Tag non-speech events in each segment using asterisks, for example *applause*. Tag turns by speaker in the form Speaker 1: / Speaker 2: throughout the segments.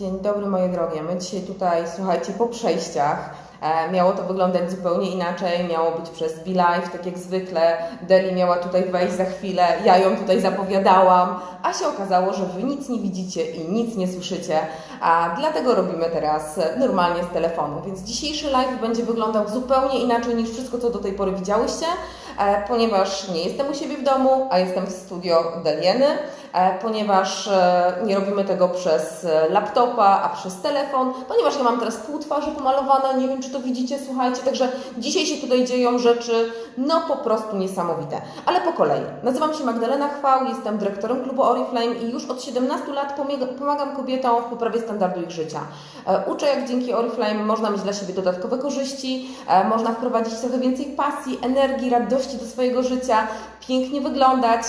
Speaker 1: Dzień dobry moje drogie. My dzisiaj tutaj, słuchajcie, po przejściach. E, miało to wyglądać zupełnie inaczej, miało być przez Be Live, tak jak zwykle. Deli miała tutaj wejść za chwilę, ja ją tutaj zapowiadałam, a się okazało, że Wy nic nie widzicie i nic nie słyszycie, a dlatego robimy teraz normalnie z telefonu. Więc dzisiejszy live będzie wyglądał zupełnie inaczej niż wszystko, co do tej pory widziałyście, e, ponieważ nie jestem u siebie w domu, a jestem w studio Delieny. E, ponieważ e, nie robimy tego przez e, laptopa, a przez telefon, ponieważ ja mam teraz pół twarzy pomalowane, nie wiem czy to widzicie, słuchajcie, także dzisiaj się tutaj dzieją rzeczy no po prostu niesamowite. Ale po kolei. Nazywam się Magdalena Chwał, jestem dyrektorem klubu Oriflame i już od 17 lat pomagam kobietom w poprawie standardu ich życia. Uczę jak dzięki Oriflame można mieć dla siebie dodatkowe korzyści, można wprowadzić trochę więcej pasji, energii, radości do swojego życia, pięknie wyglądać,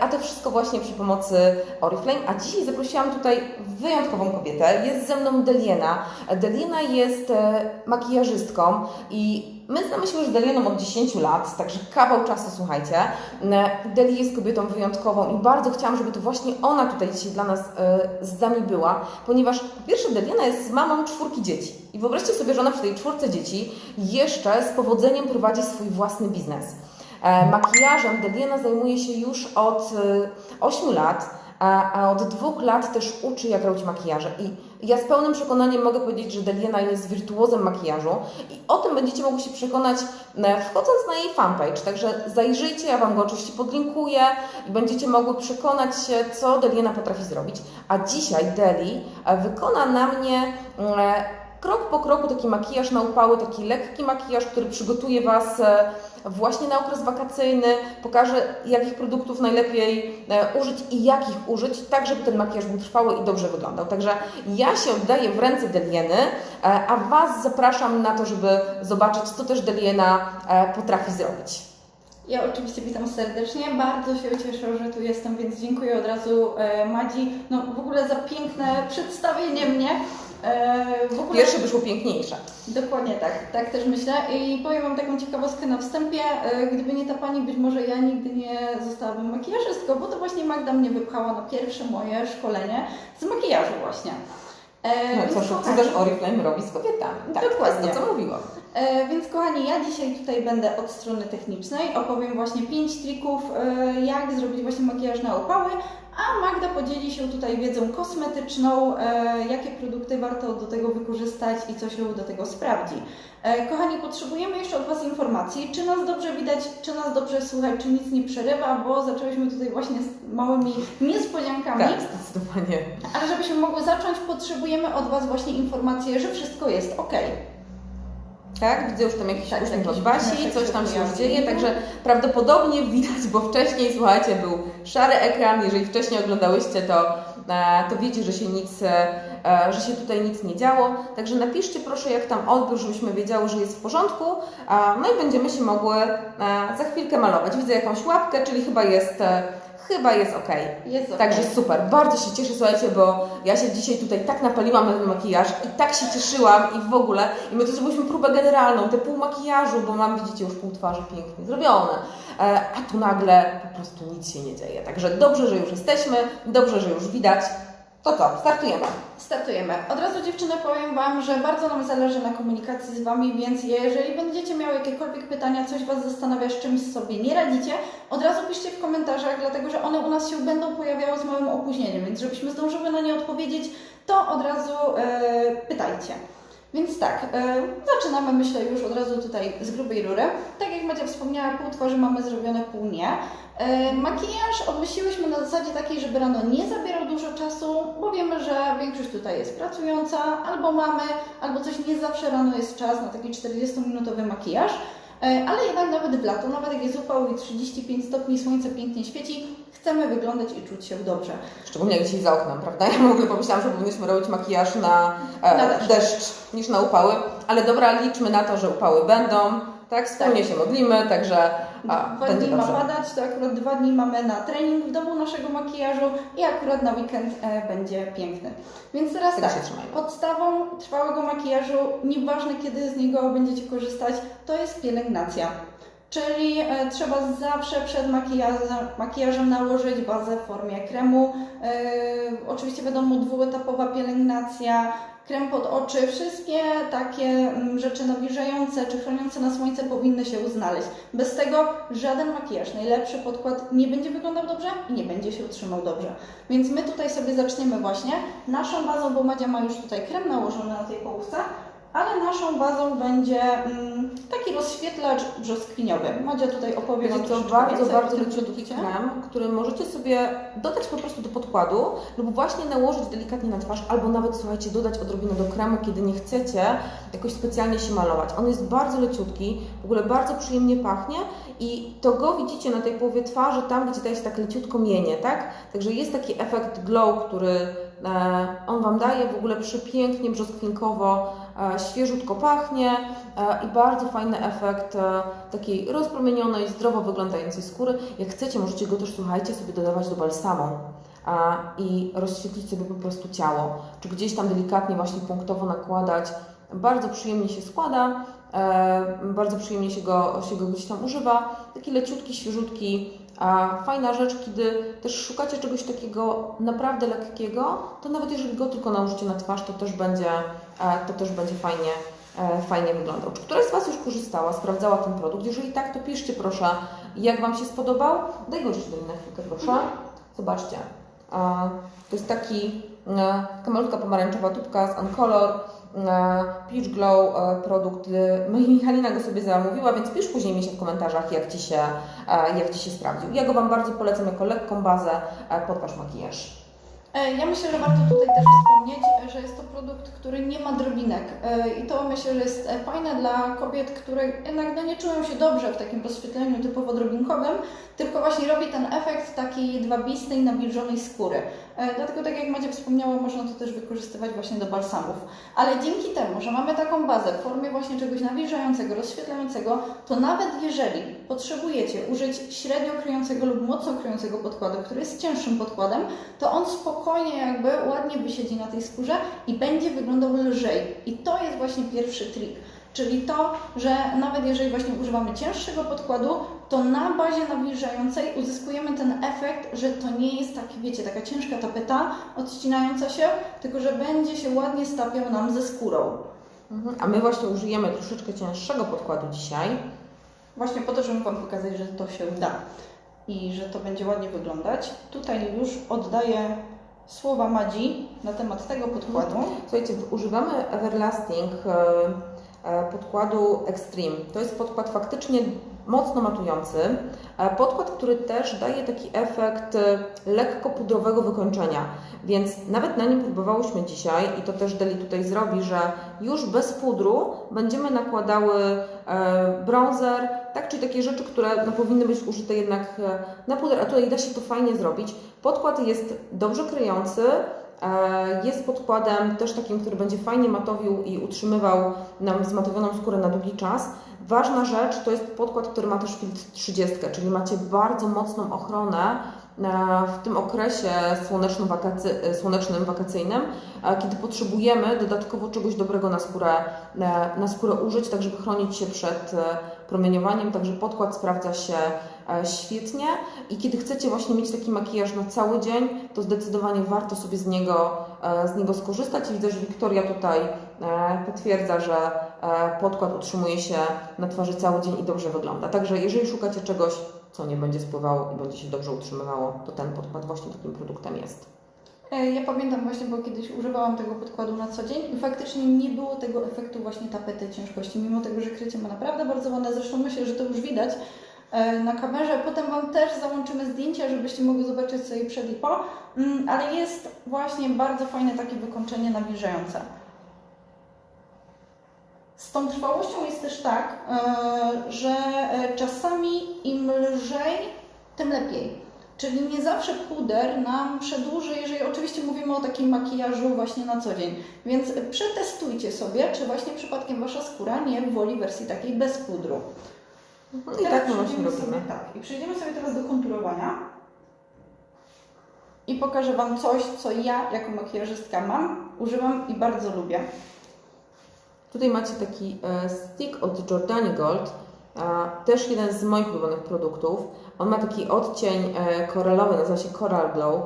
Speaker 1: a to wszystko właśnie przy pomocy Oriflame, a dzisiaj zaprosiłam tutaj wyjątkową kobietę. Jest ze mną Deliena. Deliena jest e, makijażystką i My znamy się już z Delieną od 10 lat, także kawał czasu, słuchajcie. E, Deli jest kobietą wyjątkową i bardzo chciałam, żeby to właśnie ona tutaj dzisiaj dla nas e, z nami była, ponieważ po pierwsze Deliena jest mamą czwórki dzieci. I wyobraźcie sobie, że ona przy tej czwórce dzieci jeszcze z powodzeniem prowadzi swój własny biznes. E, makijażem Dediana zajmuje się już od 8 e, lat, a od dwóch lat też uczy, jak robić makijaże. I ja z pełnym przekonaniem mogę powiedzieć, że Deliana jest wirtuozem makijażu i o tym będziecie mogli się przekonać e, wchodząc na jej fanpage. Także zajrzyjcie, ja Wam go oczywiście podlinkuję i będziecie mogły przekonać się, co Deliana potrafi zrobić. A dzisiaj Deli wykona na mnie krok po kroku taki makijaż na upały, taki lekki makijaż, który przygotuje Was właśnie na okres wakacyjny, pokażę jakich produktów najlepiej e, użyć i jakich użyć, tak żeby ten makijaż był trwały i dobrze wyglądał. Także ja się oddaję w ręce Delieny, e, a Was zapraszam na to, żeby zobaczyć, co też Deliena e, potrafi zrobić.
Speaker 2: Ja oczywiście witam serdecznie, bardzo się cieszę, że tu jestem, więc dziękuję od razu Madzi, no w ogóle za piękne przedstawienie mnie.
Speaker 1: E, w ogóle... Pierwsze wyszło piękniejsze.
Speaker 2: Dokładnie tak, tak też myślę. I powiem Wam taką ciekawostkę na wstępie. E, gdyby nie ta pani, być może ja nigdy nie zostałabym makijażystką, bo to właśnie Magda mnie wypchała na pierwsze moje szkolenie z makijażu właśnie.
Speaker 1: E, no, co, co też Oriflame robi z kobietami. Tak, Dokładnie. to co mówiłam.
Speaker 2: E, więc kochani, ja dzisiaj tutaj będę od strony technicznej. Opowiem właśnie pięć trików, e, jak zrobić właśnie makijaż na opały, a Magda podzieli się tutaj wiedzą kosmetyczną, e, jakie produkty warto do tego wykorzystać i co się do tego sprawdzi. Kochani, potrzebujemy jeszcze od Was informacji, czy nas dobrze widać, czy nas dobrze słychać, czy nic nie przerywa, bo zaczęłyśmy tutaj właśnie z małymi niespodziankami.
Speaker 1: Tak, zdecydowanie.
Speaker 2: Ale żebyśmy mogły zacząć, potrzebujemy od Was właśnie informację, że wszystko jest ok.
Speaker 1: Tak, widzę już tam jakiś tak, uśmiech od Basi, coś tam się już dzieje, także prawdopodobnie widać, bo wcześniej, słuchajcie, był szary ekran, jeżeli wcześniej oglądałyście to, e, to wiecie, że się nic, e, że się tutaj nic nie działo, także napiszcie proszę jak tam odbiór, żebyśmy wiedziały, że jest w porządku, no i będziemy się mogły e, za chwilkę malować. Widzę jakąś łapkę, czyli chyba jest chyba jest ok.
Speaker 2: Jest okay.
Speaker 1: Także super. Bardzo się cieszę, słuchajcie, bo ja się dzisiaj tutaj tak napaliłam na ten makijaż i tak się cieszyłam i w ogóle. I my tu zrobiliśmy próbę generalną, te pół makijażu, bo mam, widzicie, już pół twarzy pięknie zrobione. E, a tu nagle po prostu nic się nie dzieje. Także dobrze, że już jesteśmy, dobrze, że już widać. To co, startujemy.
Speaker 2: Startujemy. Od razu dziewczyny powiem Wam, że bardzo nam zależy na komunikacji z Wami, więc jeżeli będziecie miały jakiekolwiek pytania, coś Was zastanawia, z czymś sobie nie radzicie, od razu piszcie w komentarzach, dlatego że one u nas się będą pojawiały z małym opóźnieniem, więc żebyśmy zdążyły na nie odpowiedzieć, to od razu yy, pytajcie. Więc tak, e, zaczynamy myślę już od razu tutaj z grubej rury. Tak jak Macia wspomniała, pół twarzy mamy zrobione, pół nie. E, makijaż odmyśliłyśmy na zasadzie takiej, żeby rano nie zabierał dużo czasu, bo wiemy, że większość tutaj jest pracująca, albo mamy, albo coś nie zawsze rano jest czas na taki 40-minutowy makijaż. E, ale jednak nawet w lato, nawet jak jest upał i 35 stopni, słońce pięknie świeci, chcemy wyglądać i czuć się dobrze.
Speaker 1: Szczególnie dzisiaj za oknem, prawda? Ja w ogóle pomyślałam, że powinniśmy robić makijaż na, e, na deszcz. deszcz niż na upały, ale dobra, liczmy na to, że upały będą. Tak, wspólnie tak. się modlimy, także
Speaker 2: a, dwa dni ma padać, to akurat dwa dni mamy na trening w domu naszego makijażu i akurat na weekend e, będzie piękny. Więc teraz Tego tak, podstawą trwałego makijażu, nieważne kiedy z niego będziecie korzystać, to jest pielęgnacja. Czyli e, trzeba zawsze przed makijażem, makijażem nałożyć bazę w formie kremu. E, oczywiście wiadomo, dwuetapowa pielęgnacja, krem pod oczy, wszystkie takie mm, rzeczy nawilżające czy chroniące na słońce powinny się znaleźć. Bez tego żaden makijaż, najlepszy podkład nie będzie wyglądał dobrze i nie będzie się utrzymał dobrze. Więc my tutaj sobie zaczniemy właśnie naszą bazą, bo Madzia ma już tutaj krem nałożony na tej połówce, ale naszą bazą będzie mm, taki rozświetlacz brzoskwiniowy. Madzia tutaj opowie
Speaker 1: Będzie to bardzo, bardzo leciutki krem, który możecie sobie dodać po prostu do podkładu lub właśnie nałożyć delikatnie na twarz, albo nawet, słuchajcie, dodać odrobinę do kremu, kiedy nie chcecie jakoś specjalnie się malować. On jest bardzo leciutki, w ogóle bardzo przyjemnie pachnie i to go widzicie na tej połowie twarzy, tam gdzie to jest tak leciutko mienie, tak? Także jest taki efekt glow, który e, on Wam daje, w ogóle przepięknie, brzoskwinkowo, świeżutko pachnie e, i bardzo fajny efekt e, takiej rozpromienionej, zdrowo wyglądającej skóry. Jak chcecie, możecie go też, słuchajcie, sobie dodawać do balsamu i rozświetlić sobie po prostu ciało, czy gdzieś tam delikatnie właśnie punktowo nakładać. Bardzo przyjemnie się składa, e, bardzo przyjemnie się go, się go gdzieś tam używa. Taki leciutki, świeżutki, a fajna rzecz, kiedy też szukacie czegoś takiego naprawdę lekkiego, to nawet jeżeli go tylko nałożycie na twarz, to też będzie, e, to też będzie fajnie, e, fajnie wyglądał. Czy któraś z Was już korzystała, sprawdzała ten produkt? Jeżeli tak, to piszcie proszę, jak Wam się spodobał. Daj go jeszcze do mnie na chwilkę, proszę. Zobaczcie. E, To jest taki, taka malutka pomarańczowa tubka z Uncolor. E, Peach Glow e, produkt. e, Michalina *laughs* go sobie zamówiła, więc pisz później mi się w komentarzach, jak Ci się, e, jak Ci się sprawdził. Ja go Wam bardzo polecam jako lekką bazę pod Wasz makijaż.
Speaker 2: Ja myślę, że warto tutaj też wspomnieć, że jest to produkt, który nie ma drobinek i to myślę, że jest fajne dla kobiet, które jednak no, nie czują się dobrze w takim rozświetleniu typowo drobinkowym, tylko właśnie robi ten efekt takiej dwabistej, nawilżonej skóry. E, Dlatego, tak jak Macie wspomniała, można to też wykorzystywać właśnie do balsamów. Ale dzięki temu, że mamy taką bazę w formie właśnie czegoś nawilżającego, rozświetlającego, to nawet jeżeli potrzebujecie użyć średnio kryjącego lub mocno kryjącego podkładu, który jest cięższym podkładem, to on spokojnie jakby ładnie wysiedzi na tej skórze i będzie wyglądał lżej. I to jest właśnie pierwszy trik. Czyli to, że nawet jeżeli właśnie używamy cięższego podkładu, to na bazie nawilżającej uzyskujemy ten efekt, że to nie jest taki, wiecie, taka ciężka tapeta odcinająca się, tylko że będzie się ładnie stapiał nam ze skórą.
Speaker 1: Mhm. A my właśnie użyjemy troszeczkę cięższego podkładu dzisiaj.
Speaker 2: Właśnie po to, żeby Wam pokazać, że to się da i że to będzie ładnie wyglądać. Tutaj już oddaję słowa Madzi na temat tego podkładu.
Speaker 1: Słuchajcie, używamy Everlasting e, podkładu Extreme. To jest podkład faktycznie mocno matujący. E, Podkład, który też daje taki efekt e, lekko pudrowego wykończenia. Więc nawet na nim próbowałyśmy dzisiaj i to też Deli tutaj zrobi, że już bez pudru będziemy nakładały e, bronzer, tak, czyli takie rzeczy, które no, powinny być użyte jednak e, na puder, a tutaj da się to fajnie zrobić. Podkład jest dobrze kryjący, E, Jest podkładem też takim, który będzie fajnie matowił i utrzymywał nam zmatowioną skórę na długi czas. Ważna rzecz to jest podkład, który ma też filtr 30, czyli macie bardzo mocną ochronę e, w tym okresie słonecznym, wakacy, e, słonecznym wakacyjnym, e, kiedy potrzebujemy dodatkowo czegoś dobrego na skórę, e, na skórę użyć, tak żeby chronić się przed e, promieniowaniem. Także podkład sprawdza się e, świetnie i kiedy chcecie właśnie mieć taki makijaż na cały dzień, to zdecydowanie warto sobie z niego, e, z niego skorzystać. I widzę, że Wiktoria tutaj e, potwierdza, że e, podkład utrzymuje się na twarzy cały dzień i dobrze wygląda. Także jeżeli szukacie czegoś, co nie będzie spływało i będzie się dobrze utrzymywało, to ten podkład właśnie takim produktem jest.
Speaker 2: E, Ja pamiętam właśnie, bo kiedyś używałam tego podkładu na co dzień i faktycznie nie było tego efektu właśnie tapety ciężkości, mimo tego, że krycie ma naprawdę bardzo ładne, zresztą myślę, że to już widać e, na kamerze. Potem Wam też załączymy zdjęcia, żebyście mogli zobaczyć sobie przed i po, Mm, ale jest właśnie bardzo fajne takie wykończenie nawilżające. Z tą trwałością jest też tak, e, że e, czasami im lżej, tym lepiej. Czyli nie zawsze puder nam przedłuży, jeżeli oczywiście mówimy o takim makijażu właśnie na co dzień. Więc przetestujcie sobie, czy właśnie przypadkiem Wasza skóra nie woli wersji takiej bez pudru.
Speaker 1: I tak my właśnie robimy.
Speaker 2: Sobie, tak, i przejdziemy sobie teraz do konturowania. I pokażę Wam coś, co ja jako makijażystka mam, używam i bardzo lubię.
Speaker 1: Tutaj macie taki e, stick od Jordani Gold. Też jeden z moich ulubionych produktów. On ma taki odcień e, korelowy, nazywa się Coral Glow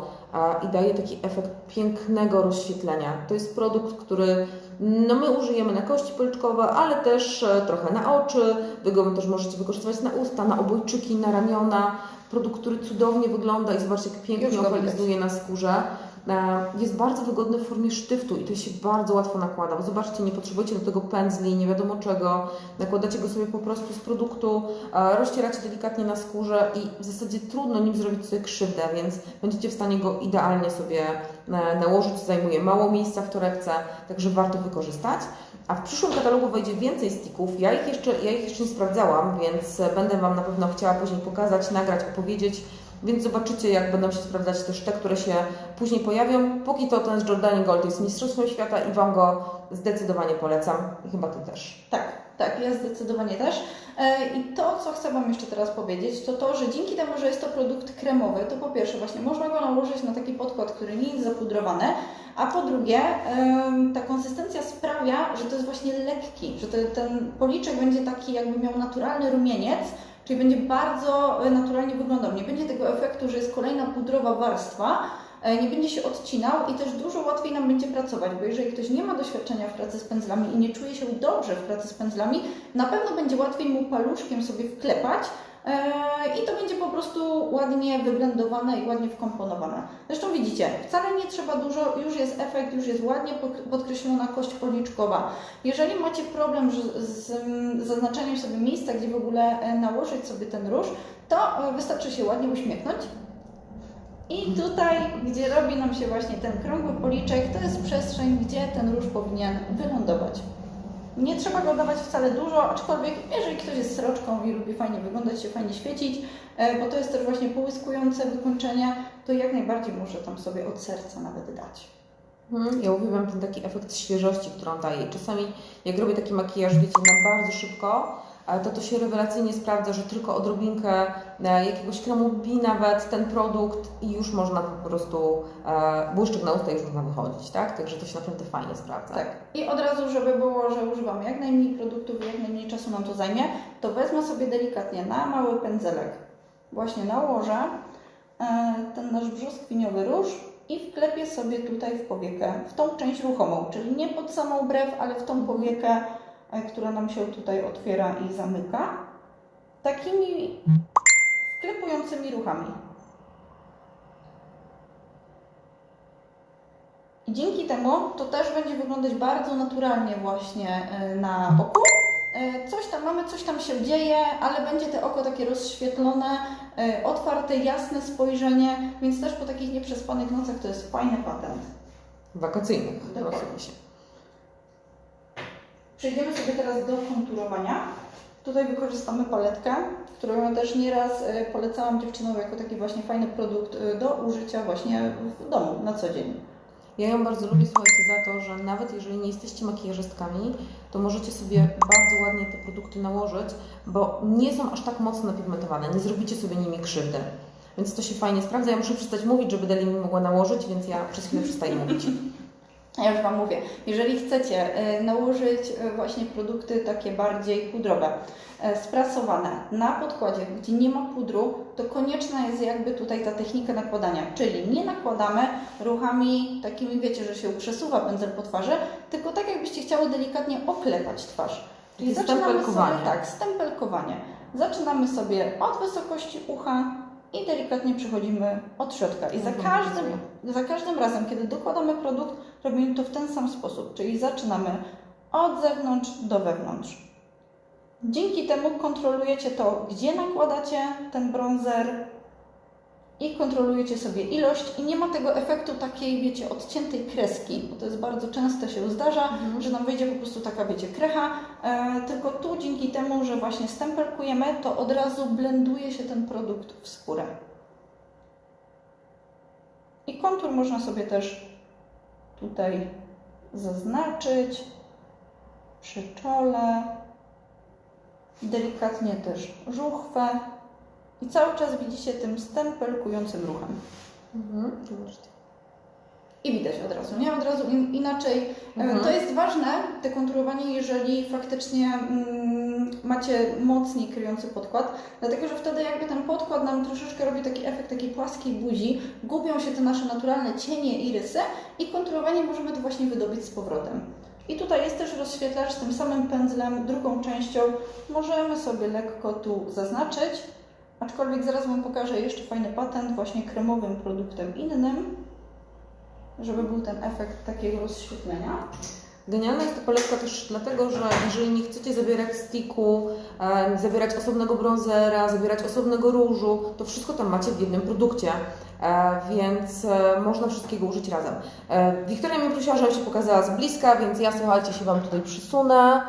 Speaker 1: i daje taki efekt pięknego rozświetlenia. To jest produkt, który no, my użyjemy na kości policzkowe, ale też e, trochę na oczy. Wy go też możecie wykorzystywać na usta, na obojczyki, na ramiona. Produkt, który cudownie wygląda i zobaczcie, jak pięknie opalizuje na skórze. E, Jest bardzo wygodny w formie sztyftu i to się bardzo łatwo nakłada. Bo zobaczcie, nie potrzebujecie do tego pędzli, nie wiadomo czego. Nakładacie go sobie po prostu z produktu, e, rozcieracie delikatnie na skórze i w zasadzie trudno nim zrobić sobie krzywdę, więc będziecie w stanie go idealnie sobie e, nałożyć. Zajmuje mało miejsca w torebce, także warto wykorzystać. A w przyszłym katalogu wejdzie więcej sticków. Ja ich jeszcze, ja ich jeszcze nie sprawdzałam, więc będę Wam na pewno chciała później pokazać, nagrać, opowiedzieć. Więc zobaczycie, jak będą się sprawdzać też te, które się później pojawią. Póki to ten z Jordani Gold jest mistrzostwem świata i Wam go zdecydowanie polecam. Chyba Ty też.
Speaker 2: Tak, tak, ja zdecydowanie też. E, I to, co chcę Wam jeszcze teraz powiedzieć, to to, że dzięki temu, że jest to produkt kremowy, to po pierwsze właśnie można go nałożyć na taki podkład, który nie jest zapudrowany, a po drugie ta konsystencja sprawia, że to jest właśnie lekki, że te, ten policzek będzie taki jakby miał naturalny rumieniec, czyli będzie bardzo e, naturalnie wyglądał. Nie będzie tego efektu, że jest kolejna pudrowa warstwa, e, nie będzie się odcinał i też dużo łatwiej nam będzie pracować, bo jeżeli ktoś nie ma doświadczenia w pracy z pędzlami i nie czuje się dobrze w pracy z pędzlami, na pewno będzie łatwiej mu paluszkiem sobie wklepać i to będzie po prostu ładnie wyblendowane i ładnie wkomponowane. Zresztą widzicie, wcale nie trzeba dużo, już jest efekt, już jest ładnie podkreślona kość policzkowa. Jeżeli macie problem z, zaznaczeniem sobie miejsca, gdzie w ogóle e, nałożyć sobie ten róż, to e, wystarczy się ładnie uśmiechnąć i tutaj, gdzie robi nam się właśnie ten krągły policzek, to jest przestrzeń, gdzie ten róż powinien wylądować. Nie trzeba go dawać wcale dużo, aczkolwiek jeżeli ktoś jest sroczką i lubi fajnie wyglądać, się fajnie świecić, e, bo to jest też właśnie połyskujące wykończenie, to jak najbardziej może tam sobie od serca nawet dać.
Speaker 1: Mhm. Ja uwielbiam ten taki efekt świeżości, którą daje. Czasami jak robię taki makijaż, wiecie, na bardzo szybko, to to się rewelacyjnie sprawdza, że tylko odrobinkę e, jakiegoś kremu bi nawet ten produkt i już można po prostu e, błyszczyk na usta już można wychodzić, tak? Także to się naprawdę fajnie sprawdza.
Speaker 2: Tak. I od razu, żeby było, że używam jak najmniej produktów jak najmniej czasu nam to zajmie, to wezmę sobie delikatnie na mały pędzelek, właśnie nałożę e, ten nasz brzoskwiniowy róż i wklepię sobie tutaj w powiekę, w tą część ruchomą, czyli nie pod samą brew, ale w tą powiekę, która nam się tutaj otwiera i zamyka, takimi wklepującymi ruchami. I dzięki temu to też będzie wyglądać bardzo naturalnie właśnie e, na oku. E, Coś tam mamy, coś tam się dzieje, ale będzie to oko takie rozświetlone, e, otwarte, jasne spojrzenie, więc też po takich nieprzespanych nocach to jest fajny patent.
Speaker 1: Wakacyjnych,
Speaker 2: Dokładnie.
Speaker 1: rozumie się.
Speaker 2: Przejdziemy sobie teraz do konturowania. Tutaj wykorzystamy paletkę, którą ja też nieraz e, polecałam dziewczynom jako taki właśnie fajny produkt e, do użycia właśnie w domu na co dzień.
Speaker 1: Ja ją bardzo lubię, słuchajcie, za to, że nawet jeżeli nie jesteście makijażystkami, to możecie sobie bardzo ładnie te produkty nałożyć, bo nie są aż tak mocno napigmentowane, nie zrobicie sobie nimi krzywdy. Więc to się fajnie sprawdza. Ja muszę przestać mówić, żeby Deli mi mogła nałożyć, więc ja przez chwilę przestaję mówić.
Speaker 2: Ja już Wam mówię, jeżeli chcecie e, nałożyć e, właśnie produkty takie bardziej pudrowe, e, sprasowane na podkładzie, gdzie nie ma pudru, to konieczna jest jakby tutaj ta technika nakładania, czyli nie nakładamy ruchami takimi, wiecie, że się przesuwa pędzel po twarzy, tylko tak jakbyście chciały delikatnie oklepać twarz. Czyli zaczynamy sobie, tak, stempelkowanie. Zaczynamy sobie od wysokości ucha i delikatnie przechodzimy od środka. I za
Speaker 1: Mhm,
Speaker 2: każdym, za każdym razem, kiedy dokładamy produkt, robimy to w ten sam sposób, czyli zaczynamy od zewnątrz do wewnątrz. Dzięki temu kontrolujecie to, gdzie nakładacie ten bronzer i kontrolujecie sobie ilość i nie ma tego efektu takiej, wiecie, odciętej kreski, bo to jest bardzo często się zdarza,
Speaker 1: Mhm.
Speaker 2: że nam wyjdzie po prostu taka, wiecie, krecha, e, tylko tu dzięki temu, że właśnie stempelkujemy, to od razu blenduje się ten produkt w skórę. I kontur można sobie też tutaj zaznaczyć przy czole, delikatnie też żuchwę i cały czas widzicie tym stempelkującym ruchem.
Speaker 1: Mhm.
Speaker 2: I widać od razu, nie? Od razu in, inaczej. E,
Speaker 1: Mhm.
Speaker 2: To jest ważne, te konturowanie, jeżeli faktycznie mm, macie mocniej kryjący podkład, dlatego że wtedy jakby ten podkład nam troszeczkę robi taki efekt takiej płaskiej buzi, gubią się te nasze naturalne cienie i rysy i konturowanie możemy to właśnie wydobyć z powrotem. I tutaj jest też rozświetlacz z tym samym pędzlem, drugą częścią. Możemy sobie lekko tu zaznaczyć, aczkolwiek zaraz Wam pokażę jeszcze fajny patent właśnie kremowym produktem innym, żeby był ten efekt takiego rozświetlenia.
Speaker 1: Genialna jest ta paletka też dlatego, że jeżeli nie chcecie zabierać sticku, e, zabierać osobnego bronzera, zabierać osobnego różu, to wszystko tam macie w jednym produkcie, e, więc e, można wszystkiego użyć razem. Wiktoria mnie prosiła, żebym się pokazała z bliska, więc ja słuchajcie, się Wam tutaj przysunę.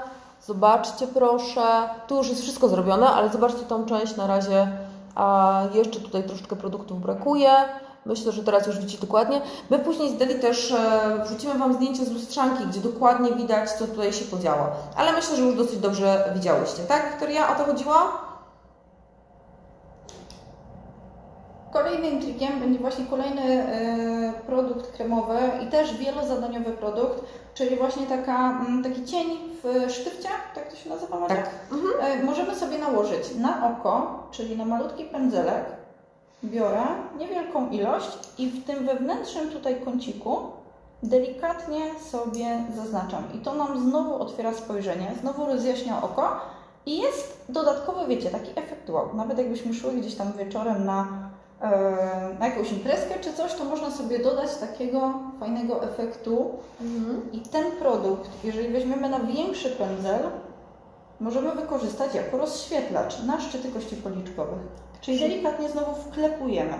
Speaker 1: Zobaczcie proszę, tu już jest wszystko zrobione, ale zobaczcie tą część na razie. A jeszcze tutaj troszeczkę produktów brakuje. Myślę, że teraz już widzicie dokładnie. My później z Deli też e, wrzucimy Wam zdjęcie z lustrzanki, gdzie dokładnie widać, co tutaj się podziało. Ale myślę, że już dosyć dobrze widziałyście, tak, Wiktoria? O to chodziło?
Speaker 2: Kolejnym trikiem będzie właśnie kolejny e, produkt kremowy i też wielozadaniowy produkt, czyli właśnie taka, mm, taki cień w sztywcie, tak to się nazywa Macia?
Speaker 1: Tak. Mhm.
Speaker 2: E, Możemy sobie nałożyć na oko, czyli na malutki pędzelek. Biorę niewielką ilość i w tym wewnętrznym tutaj kąciku delikatnie sobie zaznaczam. I to nam znowu otwiera spojrzenie, znowu rozjaśnia oko i jest dodatkowy, wiecie, taki efekt wow. Nawet jakbyśmy szły gdzieś tam wieczorem na, na jakąś imprezkę czy coś, to można sobie dodać takiego fajnego efektu
Speaker 1: Mhm.
Speaker 2: i ten produkt, jeżeli weźmiemy na większy pędzel, możemy wykorzystać jako rozświetlacz na szczyty kości policzkowych. Czyli delikatnie znowu wklepujemy.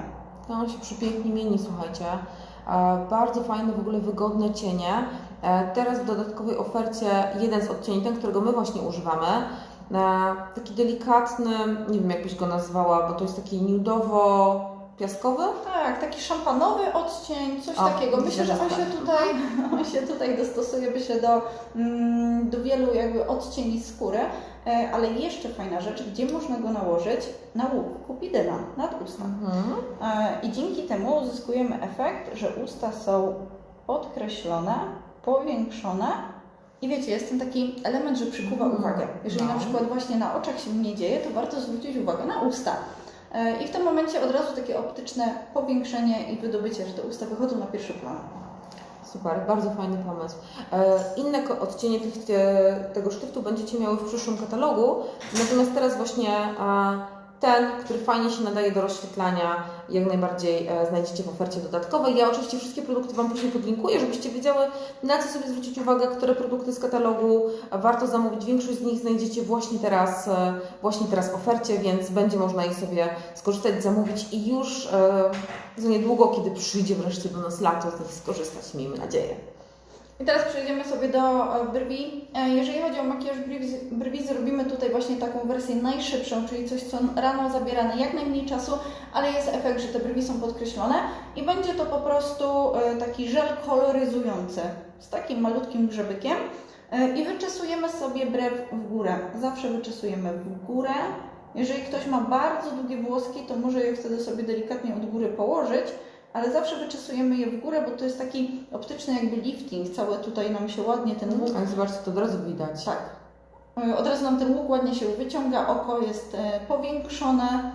Speaker 1: To on się przepięknie mieni, słuchajcie. E, Bardzo fajne, w ogóle wygodne cienie. E, Teraz w dodatkowej ofercie jeden z odcieni, ten, którego my właśnie używamy. E, Taki delikatny, nie wiem jak byś go nazwała, bo to jest taki nudowo-piaskowy.
Speaker 2: Tak, taki szampanowy odcień, coś
Speaker 1: O,
Speaker 2: takiego. Myślę, że on się tutaj, *laughs* on się tutaj dostosuje by się do, mm, do wielu jakby odcieni skóry. E, Ale jeszcze fajna rzecz, gdzie można go nałożyć na łuk kupidyna, nad usta.
Speaker 1: Mhm.
Speaker 2: E, I dzięki temu uzyskujemy efekt, że usta są podkreślone, powiększone i wiecie, jest ten taki element, że przykuwa
Speaker 1: Mhm.
Speaker 2: uwagę. Jeżeli
Speaker 1: No.
Speaker 2: na przykład właśnie na oczach się nie dzieje, to warto zwrócić uwagę na usta. E, I w tym momencie od razu takie optyczne powiększenie i wydobycie, że te usta wychodzą na pierwszy plan.
Speaker 1: Super, bardzo fajny pomysł. E, Inne odcienie tych, te, tego sztyftu będziecie miały w przyszłym katalogu, natomiast teraz właśnie e, ten, który fajnie się nadaje do rozświetlania, jak najbardziej e, znajdziecie w ofercie dodatkowej. Ja oczywiście wszystkie produkty Wam później podlinkuję, żebyście wiedziały, na co sobie zwrócić uwagę, które produkty z katalogu warto zamówić. Większość z nich znajdziecie właśnie teraz, e, właśnie teraz w ofercie, więc będzie można je sobie skorzystać, zamówić i już e, za niedługo, kiedy przyjdzie wreszcie do nas lato, z nich skorzystać, miejmy nadzieję.
Speaker 2: I teraz przejdziemy sobie do e, brwi. E, Jeżeli chodzi o makijaż brwi, brwi, zrobimy tutaj właśnie taką wersję najszybszą, czyli coś, co rano zabiera na jak najmniej czasu, ale jest efekt, że te brwi są podkreślone i będzie to po prostu e, taki żel koloryzujący z takim malutkim grzebykiem i wyczesujemy sobie brew w górę. Zawsze wyczesujemy w górę. Jeżeli ktoś ma bardzo długie włoski, to może je wtedy sobie delikatnie od góry położyć, ale zawsze wyczesujemy je w górę, bo to jest taki optyczny jakby lifting. Całe tutaj nam się ładnie ten łuk
Speaker 1: Ale zobaczcie, to od razu widać.
Speaker 2: tak. Y, Od razu nam ten łuk ładnie się wyciąga, oko jest e, powiększone.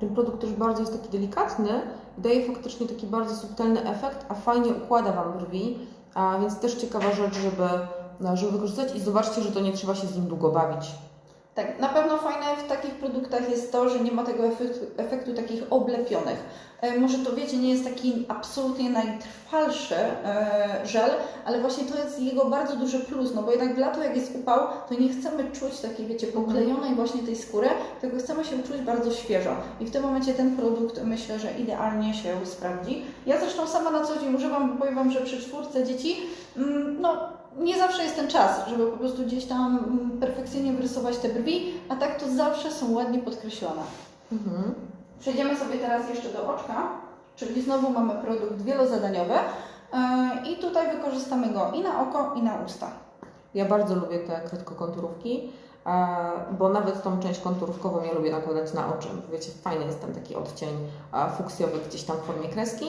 Speaker 1: Ten produkt też bardzo jest taki delikatny, daje faktycznie taki bardzo subtelny efekt, a fajnie układa Wam brwi, a więc też ciekawa rzecz, żeby, no, żeby wykorzystać i zobaczcie, że to nie trzeba się z nim długo bawić.
Speaker 2: Tak, na pewno fajne w takich produktach jest to, że nie ma tego efektu, efektu takich oblepionych. E, Może to wiecie, nie jest taki absolutnie najtrwalszy e, żel, ale właśnie to jest jego bardzo duży plus, no bo jednak w lato jak jest upał, to nie chcemy czuć takiej, wiecie, poklejonej właśnie tej skóry, tylko chcemy się czuć bardzo świeżo. I w tym momencie ten produkt myślę, że idealnie się sprawdzi. Ja zresztą sama na co dzień używam, bo powiem Wam, że przy czwórce dzieci, mm, no nie zawsze jest ten czas, żeby po prostu gdzieś tam perfekcyjnie wyrysować te brwi, a tak to zawsze są ładnie podkreślone.
Speaker 1: Mhm.
Speaker 2: Przejdziemy sobie teraz jeszcze do oczka, czyli znowu mamy produkt wielozadaniowy yy, i tutaj wykorzystamy go i na oko, i na usta.
Speaker 1: Ja bardzo lubię te krótkokonturówki. e, bo nawet tą część konturówkową ja lubię nakładać na oczy. Wiecie, fajny jest ten taki odcień e, fuksjowy gdzieś tam w formie kreski.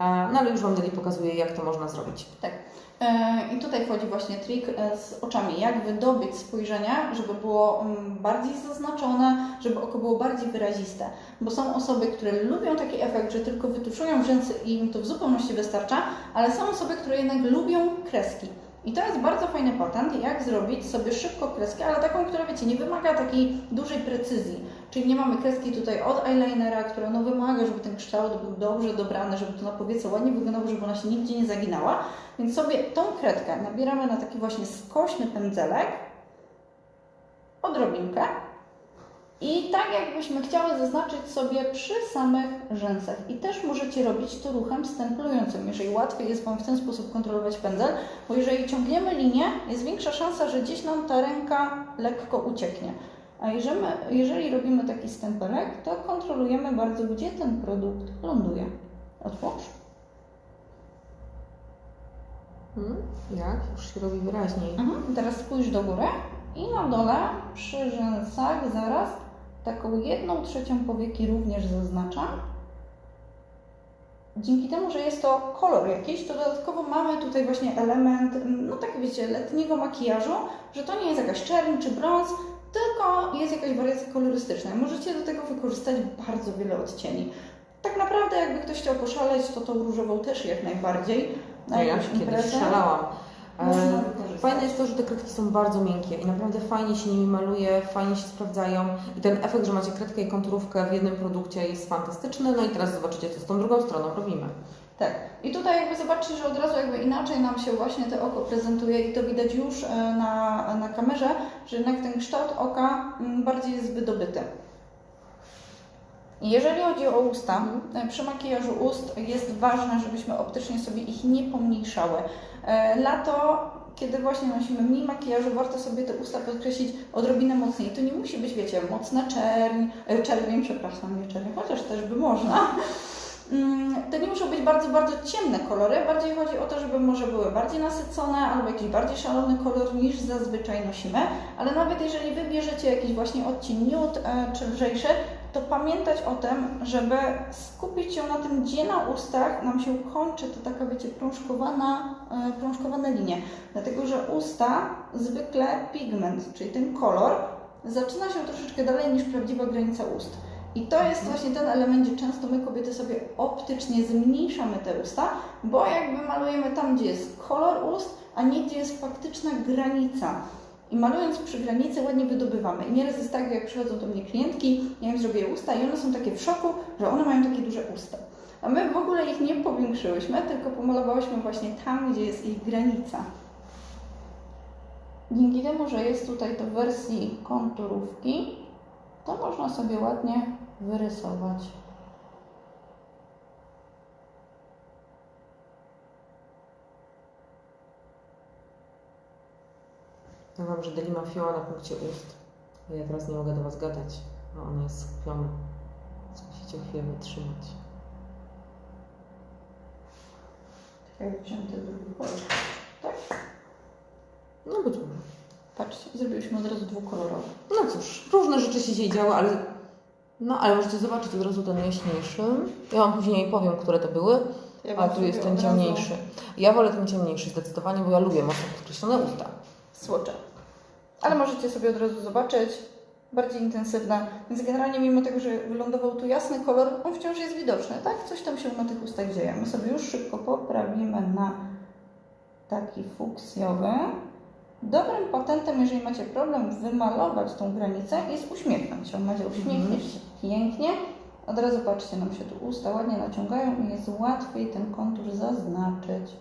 Speaker 1: No ale już Wam Deli pokazuje, jak to można zrobić.
Speaker 2: Tak. E, I tutaj wchodzi właśnie trik e, z oczami, jak wydobyć spojrzenie, żeby było mm, bardziej zaznaczone, żeby oko było bardziej wyraziste. Bo są osoby, które lubią taki efekt, że tylko wytuszują rzęsy i im to w zupełności wystarcza, ale są osoby, które jednak lubią kreski. I to jest bardzo fajny patent, jak zrobić sobie szybko kreskę, ale taką, która wiecie, nie wymaga takiej dużej precyzji. Czyli nie mamy kreski tutaj od eyelinera, która no wymaga, żeby ten kształt był dobrze dobrany, żeby to na powiece ładnie wyglądało, żeby ona się nigdzie nie zaginała. Więc sobie tą kredkę nabieramy na taki właśnie skośny pędzelek, odrobinkę i tak jakbyśmy chciały zaznaczyć sobie przy samych rzęsach. I też możecie robić to ruchem stemplującym, jeżeli łatwiej jest Wam w ten sposób kontrolować pędzel, bo jeżeli ciągniemy linię, jest większa szansa, że gdzieś nam ta ręka lekko ucieknie. A jeżeli, jeżeli robimy taki stempelek, to kontrolujemy bardzo, gdzie ten produkt ląduje. Otwórz.
Speaker 1: Hmm? Jak? Już się robi wyraźniej.
Speaker 2: Mhm. Teraz spójrz do góry i na dole przy rzęsach zaraz taką jedną trzecią powieki również zaznaczam. Dzięki temu, że jest to kolor jakiś, to dodatkowo mamy tutaj właśnie element, mm, no tak wiecie, letniego makijażu, że to nie jest jakaś czerń czy brąz, tylko jest jakaś wariacja kolorystyczna. Możecie do tego wykorzystać bardzo wiele odcieni. Tak naprawdę jakby ktoś chciał poszaleć, to tą różową też jak najbardziej. Na
Speaker 1: No ja kiedyś szalałam. E. Fajne jest to, że te kredki są bardzo miękkie i naprawdę fajnie się nimi maluje, fajnie się sprawdzają i ten efekt, że macie kredkę i konturówkę w jednym produkcie jest fantastyczny. No i teraz zobaczycie, co z tą drugą stroną robimy.
Speaker 2: Tak. I tutaj jakby zobaczcie, że od razu jakby inaczej nam się właśnie te oko prezentuje i to widać już e, na, na kamerze, że jednak ten kształt oka mm, bardziej jest wydobyty. Jeżeli chodzi o usta, e, przy makijażu ust jest ważne, żebyśmy optycznie sobie ich nie pomniejszały. E, Lato, kiedy właśnie nosimy mniej makijażu, warto sobie te usta podkreślić odrobinę mocniej. To nie musi być, wiecie, mocna czerń, e, czerwień, przepraszam, nie czerwień, chociaż też by można. Mm, To nie muszą być bardzo, bardzo ciemne kolory, bardziej chodzi o to, żeby może były bardziej nasycone albo jakiś bardziej szalony kolor niż zazwyczaj nosimy, ale nawet jeżeli wybierzecie jakiś właśnie odcień nude czy lżejszy, to pamiętać o tym, żeby skupić się na tym, gdzie na ustach nam się kończy to taka, wiecie, prążkowana, e, prążkowane linie. Dlatego, że usta zwykle pigment, czyli ten kolor, zaczyna się troszeczkę dalej niż prawdziwa granica ust. I to jest właśnie ten element, gdzie często my kobiety sobie optycznie zmniejszamy te usta, bo jakby malujemy tam, gdzie jest kolor ust, a nie gdzie jest faktyczna granica. I malując przy granicy ładnie wydobywamy. I nieraz jest tak, jak przychodzą do mnie klientki, ja im zrobię usta i one są takie w szoku, że one mają takie duże usta. A my w ogóle ich nie powiększyłyśmy, tylko pomalowałyśmy właśnie tam, gdzie jest ich granica. Dzięki temu, że jest tutaj to wersji konturówki, to można sobie ładnie wyrysować.
Speaker 1: Ja Wam, że Deli ma fioła na punkcie ust. Ja teraz nie mogę do Was gadać, a ona jest skupiona. Więc musicie chwilę wytrzymać.
Speaker 2: Jak wzięty drugi kolor. Tak?
Speaker 1: No być może.
Speaker 2: Patrzcie, zrobiliśmy od razu dwukolorowy.
Speaker 1: No cóż, różne rzeczy się dzisiaj działy, ale... No, ale możecie zobaczyć od razu ten jaśniejszy. Ja Wam później powiem, które to były.
Speaker 2: Ja
Speaker 1: A tu jest ten ciemniejszy. Ja wolę ten ciemniejszy zdecydowanie, bo ja lubię mocno podkreślone usta.
Speaker 2: Słocze. Ale możecie sobie od razu zobaczyć. Bardziej intensywne. Więc generalnie mimo tego, że wylądował tu jasny kolor, on wciąż jest widoczny, tak? Coś tam się na tych ustach dzieje. My sobie już szybko poprawimy na taki fuksjowy. Dobrym patentem, jeżeli macie problem wymalować tą granicę, jest uśmiechnąć się. Macie się pięknie. Od razu patrzcie, nam się tu usta ładnie naciągają i jest łatwiej ten kontur zaznaczyć.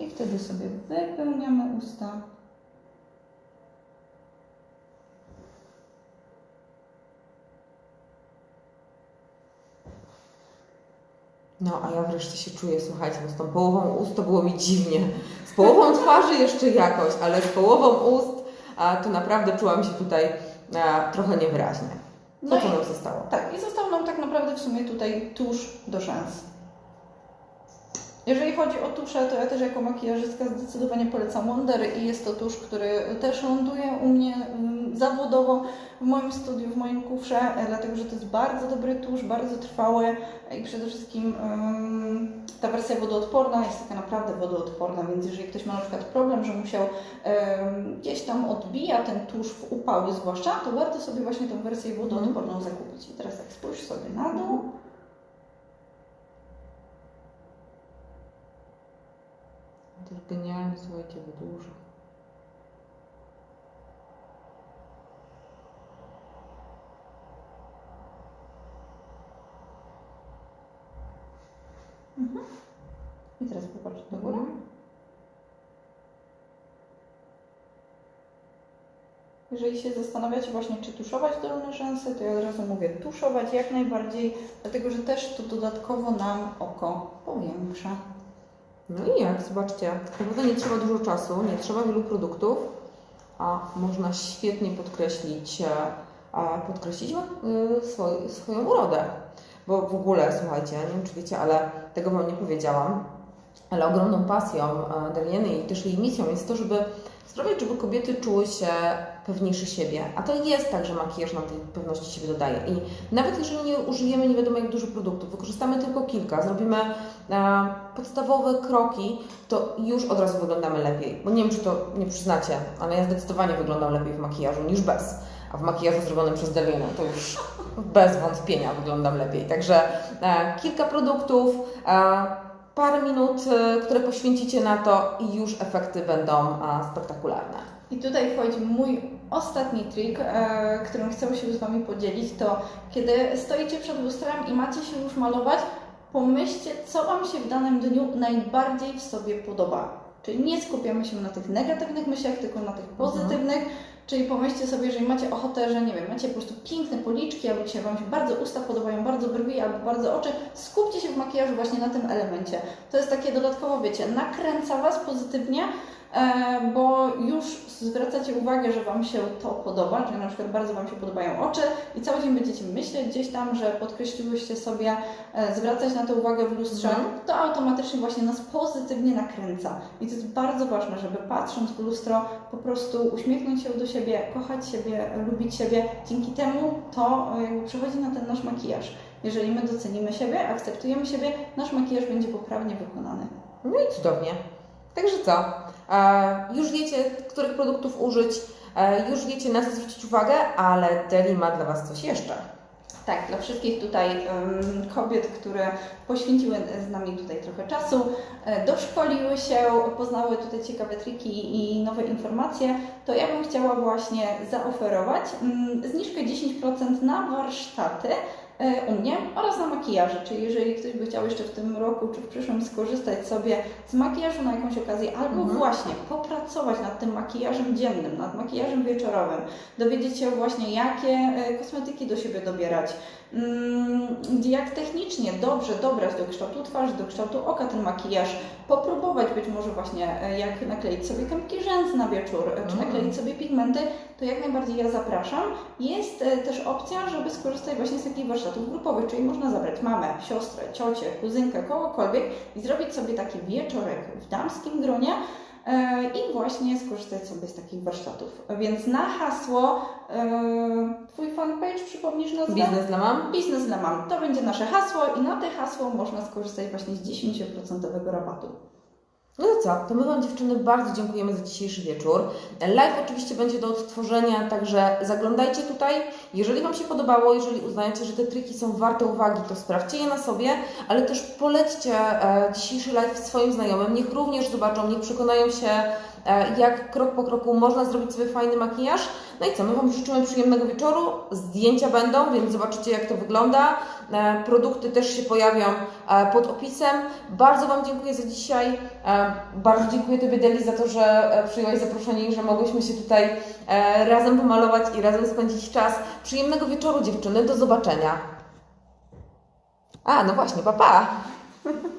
Speaker 2: I wtedy sobie wypełniamy usta.
Speaker 1: No, a ja wreszcie się czuję, słuchajcie, bo z tą połową ust to było mi dziwnie. Z połową twarzy jeszcze jakoś, ale z połową ust a, to naprawdę czułam się tutaj a, trochę niewyraźnie. To
Speaker 2: No
Speaker 1: co nam zostało?
Speaker 2: tak, i został nam tak naprawdę w sumie tutaj tusz do rzęs. Jeżeli chodzi o tusze, to ja też jako makijażystka zdecydowanie polecam Wonder i jest to tusz, który też ląduje u mnie mm, zawodowo w moim studiu, w moim kufrze, e, dlatego że to jest bardzo dobry tusz, bardzo trwały i przede wszystkim ym, ta wersja wodoodporna jest taka naprawdę wodoodporna, więc jeżeli ktoś ma na przykład problem, że musiał ym, gdzieś tam odbija ten tusz w upały zwłaszcza, to warto sobie właśnie tą wersję wodoodporną zakupić. I teraz jak spójrz sobie na dół,
Speaker 1: To jest genialnie, słuchajcie, wydłuża.
Speaker 2: i teraz popatrz do góry.
Speaker 1: Mhm.
Speaker 2: Jeżeli się zastanawiacie właśnie, czy tuszować dolne rzęsy, to ja od razu mówię tuszować jak najbardziej, dlatego że też to dodatkowo nam oko powiększa.
Speaker 1: No i jak? Zobaczcie, naprawdę nie trzeba dużo czasu, nie trzeba wielu produktów, a można świetnie podkreślić, e, podkreślić e, swoj, swoją urodę. Bo w ogóle, słuchajcie, nie wiem czy wiecie, ale tego Wam nie powiedziałam, ale ogromną pasją e, Darieny i też jej misją jest to, żeby sprawiać, żeby kobiety czuły się pewniejsze siebie. A to jest tak, że makijaż nam tej pewności siebie dodaje. I nawet jeżeli nie użyjemy nie wiadomo jak dużo produktów, wykorzystamy tylko kilka, zrobimy e, podstawowe kroki, to już od razu wyglądamy lepiej. Bo nie wiem, czy to nie przyznacie, ale ja zdecydowanie wyglądam lepiej w makijażu niż bez. A w makijażu zrobionym przez Delinę to już bez wątpienia wyglądam lepiej. Także e, kilka produktów, e, parę minut, e, które poświęcicie na to i już efekty będą e, spektakularne.
Speaker 2: I tutaj wchodzi mój ostatni trik, e, którym chcę się z Wami podzielić, to kiedy stoicie przed lustrem i macie się już malować, pomyślcie, co Wam się w danym dniu najbardziej w sobie podoba. Czyli nie skupiamy się na tych negatywnych myślach, tylko na tych pozytywnych. Czyli pomyślcie sobie, jeżeli macie ochotę, że nie wiem, macie po prostu piękne policzki, albo dzisiaj Wam się bardzo usta podobają, bardzo brwi, albo bardzo oczy, skupcie się w makijażu właśnie na tym elemencie. To jest takie dodatkowo, wiecie, nakręca Was pozytywnie, bo już zwracacie uwagę, że Wam się to podoba, czyli na przykład bardzo Wam się podobają oczy i cały dzień będziecie myśleć gdzieś tam, że podkreśliłyście sobie, e, zwracać na to uwagę w lustrze,
Speaker 1: Mhm.
Speaker 2: to automatycznie właśnie nas pozytywnie nakręca. I to jest bardzo ważne, żeby patrząc w lustro po prostu uśmiechnąć się do siebie, kochać siebie, lubić siebie. Dzięki temu to e, jakby przechodzi na ten nasz makijaż. Jeżeli my docenimy siebie, akceptujemy siebie, nasz makijaż będzie poprawnie wykonany.
Speaker 1: No i cudownie. Także co? E, już wiecie, których produktów użyć, e, już wiecie, na co zwrócić uwagę, ale Deli ma dla Was coś jeszcze.
Speaker 2: Tak, dla wszystkich tutaj kobiet, które poświęciły z nami tutaj trochę czasu, e, doszkoliły się, poznały tutaj ciekawe triki i nowe informacje, to ja bym chciała właśnie zaoferować mm, zniżkę 10% na warsztaty u mnie oraz na makijaże. Czyli jeżeli ktoś by chciał jeszcze w tym roku czy w przyszłym skorzystać sobie z makijażu na jakąś okazję, albo
Speaker 1: Mhm.
Speaker 2: właśnie popracować nad tym makijażem dziennym, nad makijażem wieczorowym, dowiedzieć się właśnie, jakie e, kosmetyki do siebie dobierać, jak technicznie dobrze dobrać do kształtu twarzy, do kształtu oka ten makijaż, popróbować być może właśnie e, jak nakleić sobie kępki rzęs na wieczór, e, czy
Speaker 1: Mm.
Speaker 2: nakleić sobie pigmenty, to jak najbardziej ja zapraszam. Jest e, też opcja, żeby skorzystać właśnie z takich warsztatów grupowych, czyli można zabrać mamę, siostrę, ciocię, kuzynkę, kogokolwiek i zrobić sobie taki wieczorek w damskim gronie, i właśnie skorzystać sobie z takich warsztatów. Więc na hasło przypomnisz nazwę?
Speaker 1: Biznes dla mam?
Speaker 2: Biznes dla mam. To będzie nasze hasło i na te hasło można skorzystać właśnie z 10% rabatu.
Speaker 1: No co? To my Wam dziewczyny bardzo dziękujemy za dzisiejszy wieczór. Live oczywiście będzie do odtworzenia, także zaglądajcie tutaj. Jeżeli Wam się podobało, jeżeli uznajecie, że te triki są warte uwagi, to sprawdźcie je na sobie, ale też polećcie e, dzisiejszy live swoim znajomym. Niech również zobaczą, niech przekonają się, e, jak krok po kroku można zrobić sobie fajny makijaż. No i co? My Wam życzymy przyjemnego wieczoru. Zdjęcia będą, więc zobaczycie, jak to wygląda. E, produkty też się pojawią e, pod opisem. Bardzo Wam dziękuję za dzisiaj. E, Bardzo dziękuję Tobie, Deli, za to, że przyjęłaś zaproszenie i że mogłyśmy się tutaj razem pomalować i razem spędzić czas. Przyjemnego wieczoru, dziewczyny. Do zobaczenia. A, no właśnie, papa. Pa. *laughs*